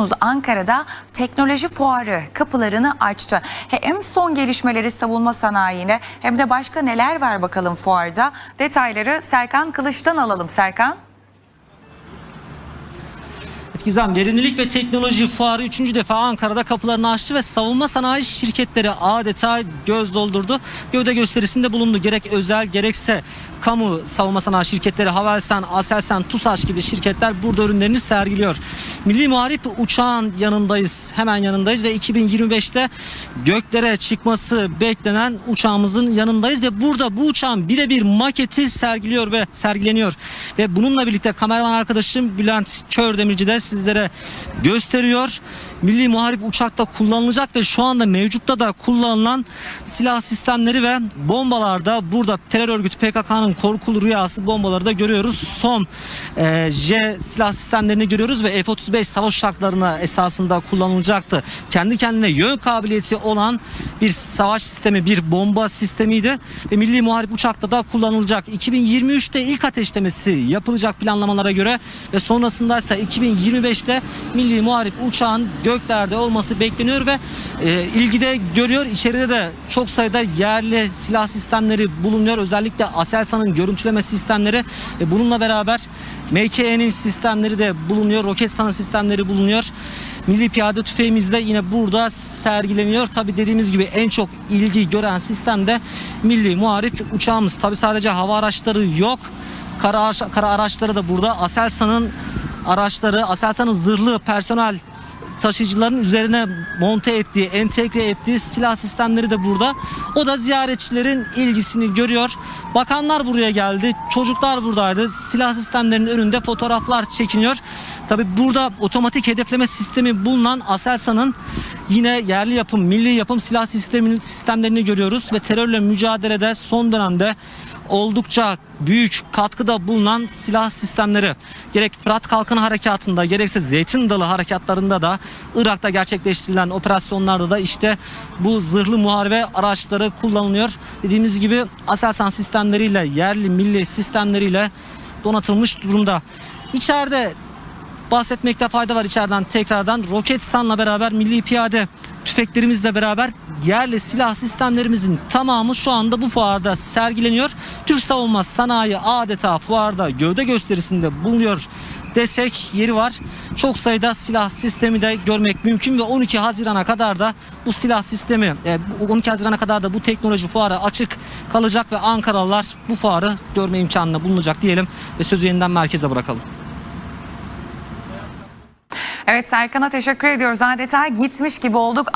biliyorsunuz Ankara'da teknoloji fuarı kapılarını açtı. Hem son gelişmeleri savunma sanayine hem de başka neler var bakalım fuarda. Detayları Serkan Kılıç'tan alalım. Serkan. Gizem Verimlilik ve Teknoloji Fuarı 3. defa Ankara'da kapılarını açtı ve savunma sanayi şirketleri adeta göz doldurdu. Gövde gösterisinde bulundu. Gerek özel gerekse kamu savunma sanayi şirketleri Havelsan, Aselsan, TUSAŞ gibi şirketler burada ürünlerini sergiliyor. Milli Muharip uçağın yanındayız. Hemen yanındayız ve 2025'te göklere çıkması beklenen uçağımızın yanındayız ve burada bu uçağın birebir maketi sergiliyor ve sergileniyor. Ve bununla birlikte kameraman arkadaşım Bülent Kördemirci de sizlere gösteriyor. Milli Muharip uçakta kullanılacak ve şu anda mevcutta da kullanılan silah sistemleri ve bombalarda burada terör örgütü PKK'nın korkulu rüyası bombaları da görüyoruz. Son e, J silah sistemlerini görüyoruz ve F-35 savaş uçaklarına esasında kullanılacaktı. Kendi kendine yön kabiliyeti olan bir savaş sistemi, bir bomba sistemiydi ve Milli Muharip uçakta da kullanılacak. 2023'te ilk ateşlemesi yapılacak planlamalara göre ve sonrasında ise 2025'te Milli Muharip uçağın göklerde olması bekleniyor ve e, ilgide görüyor. İçeride de çok sayıda yerli silah sistemleri bulunuyor. Özellikle Aselsan'ın görüntüleme sistemleri ve bununla beraber MKE'nin sistemleri de bulunuyor. Roketsan'ın sistemleri bulunuyor. Milli Piyade Tüfeğimiz de yine burada sergileniyor. Tabi dediğimiz gibi en çok ilgi gören sistem de Milli Muharip uçağımız. Tabi sadece hava araçları yok. Kara, araç- kara araçları da burada. Aselsan'ın araçları, Aselsan'ın zırhlı personel taşıyıcıların üzerine monte ettiği, entegre ettiği silah sistemleri de burada. O da ziyaretçilerin ilgisini görüyor. Bakanlar buraya geldi, çocuklar buradaydı. Silah sistemlerinin önünde fotoğraflar çekiniyor. Tabi burada otomatik hedefleme sistemi bulunan Aselsan'ın yine yerli yapım, milli yapım silah sistemin, sistemlerini görüyoruz ve terörle mücadelede son dönemde oldukça büyük katkıda bulunan silah sistemleri gerek Fırat Kalkın Harekatı'nda gerekse Zeytin Dalı harekatlarında da Irak'ta gerçekleştirilen operasyonlarda da işte bu zırhlı muharebe araçları kullanılıyor. Dediğimiz gibi Aselsan sistemleriyle yerli milli sistemleriyle donatılmış durumda. İçeride bahsetmekte fayda var içeriden tekrardan. Roketsan'la beraber milli piyade tüfeklerimizle beraber yerli silah sistemlerimizin tamamı şu anda bu fuarda sergileniyor. Türk savunma sanayi adeta fuarda gövde gösterisinde bulunuyor desek yeri var. Çok sayıda silah sistemi de görmek mümkün ve 12 Haziran'a kadar da bu silah sistemi e, bu 12 Haziran'a kadar da bu teknoloji fuarı açık kalacak ve Ankaralılar bu fuarı görme imkanına bulunacak diyelim ve sözü yeniden merkeze bırakalım. Evet Serkan'a teşekkür ediyoruz. Adeta gitmiş gibi olduk.